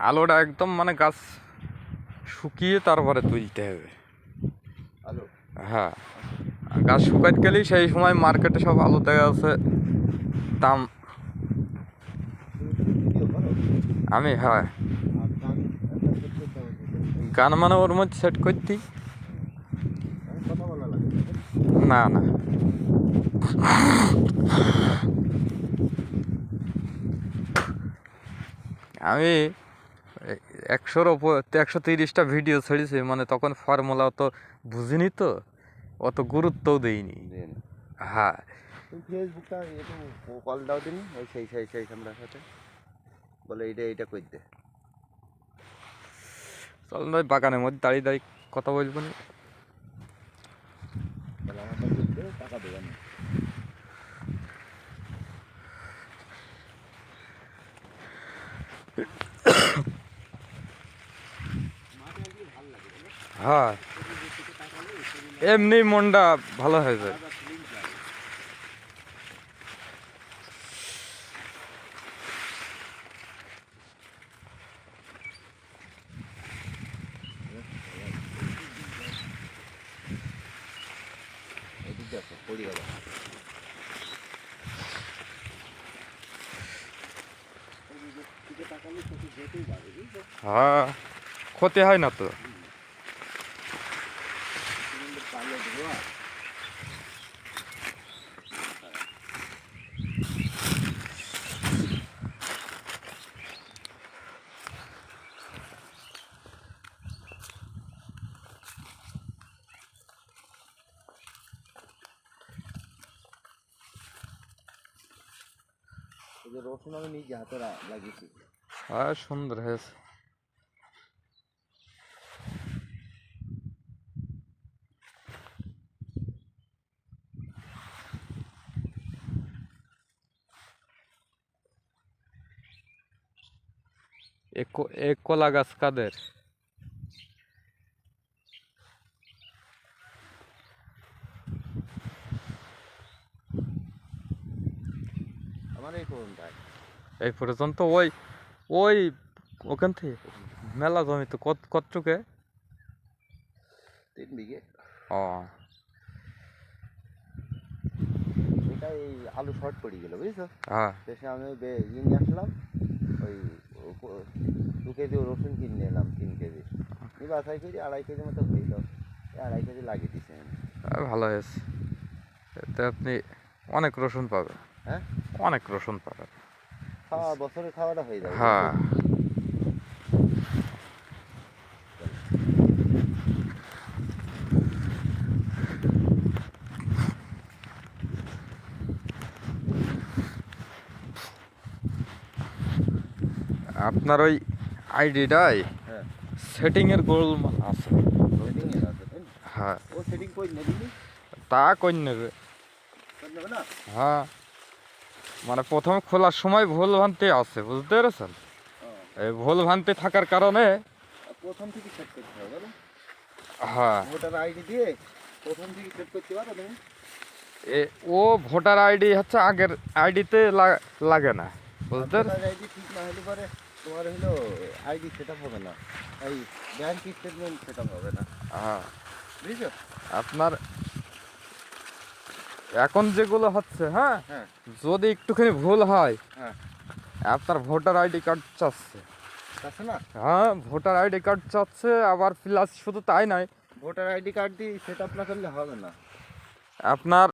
আলোটা একদম মানে গাছ শুকিয়ে তারপরে তুলতে হবে। আলো? হ্যাঁ। গাছ শুকাইতে গেলেই সেই সময় মার্কেটে সব আলু দেখা যাচ্ছে দাম। আমি হ্যাঁ। গান মানে ওর মধ্যে সেট করতি। না না। আমি একশোর ওপর একশো তিরিশটা ভিডিও ছেড়েছি মানে তখন ফর্মুলা অত বুঝিনি তো অত গুরুত্বও দিইনি। হ্যাঁ। ফেসবুকটা একটু কল দাও দিন ওই সেই সেই সেই ক্যামেরার সাথে। বলে এইটা এইটা কই দে। চল না বাগানের মধ্যে দাঁড়িয়ে দাঁড়িয়ে কথা বলব না। আমার টাকা দেবেন হ্যাঁ। এমনি মনটা ভালো হয়ে যায়। হ্যাঁ ক্ষতি হয় না তো। এই যে রসুন আমি নিজে হাতে লাগিয়েছি। হ্যাঁ সুন্দর হয়েছে। এক কলা গাছ কাদের? আমার এই কোনটায় এই পর্যন্ত ওই ওই ওখান থেকে মেলা জমি তো কত কতটুকে তিন বিঘে। ও। এটা এই আলু শর্ট পড়ে গেল বুঝছ? হ্যাঁ। শেষে আমি ওই বে- ইয়ে নিয়ে আসলাম ওই দু কেজি রসুন কিনে এলাম তিন কেজি। এই বাছাই কেজি আড়াই কেজি মতো হইল। এই আড়াই কেজি লাগিয়ে দিছে আর ভালো হয়েছে। এতে আপনি অনেক রসুন পাবেন। হ্যাঁ? অনেক রসুন পাবেন খাওয়া বছরে খাওয়াটা হয়ে যাবে। হ্যাঁ। আপনার ওই আইডিটাই হ্যাঁ। গোল আছে। সেটিং এর আছে তাই না? হ্যাঁ। ও সেটিং কই নেবি? তা কই নেবে? নেবে না? হ্যাঁ। মানে প্রথমে খোলার সময় ভুল ভ্রান্তি আছে বুঝতে পেরেছেন? এই ভুল ভ্রান্তি থাকার কারণে প্রথম থেকে সেট করতে হবে হ্যাঁ। ভোটার আইডি দিয়ে প্রথম থেকে সেট করতে পারো তুমি এ ও ভোটার আইডি হচ্ছে আগের আইডিতে লাগে না বুঝতে আইডি ঠিক না হলে পরে তোমার হলো আইডি সেট হবে না এই ব্যাংক স্টেটমেন্ট সেট হবে না। হ্যাঁ। বুঝছ? আপনার এখন যেগুলো হচ্ছে হ্যাঁ? হ্যাঁ। যদি একটুখানি ভুল হয় হ্যাঁ। আপনার ভোটার আইডি কার্ড চাচ্ছে। না? হ্যাঁ ভোটার আইডি কার্ড চাচ্ছে আবার প্লাস শুধু তাই নয় ভোটার আইডি কার্ড দিয়ে সেট আপ না করলে হবে না। আপনার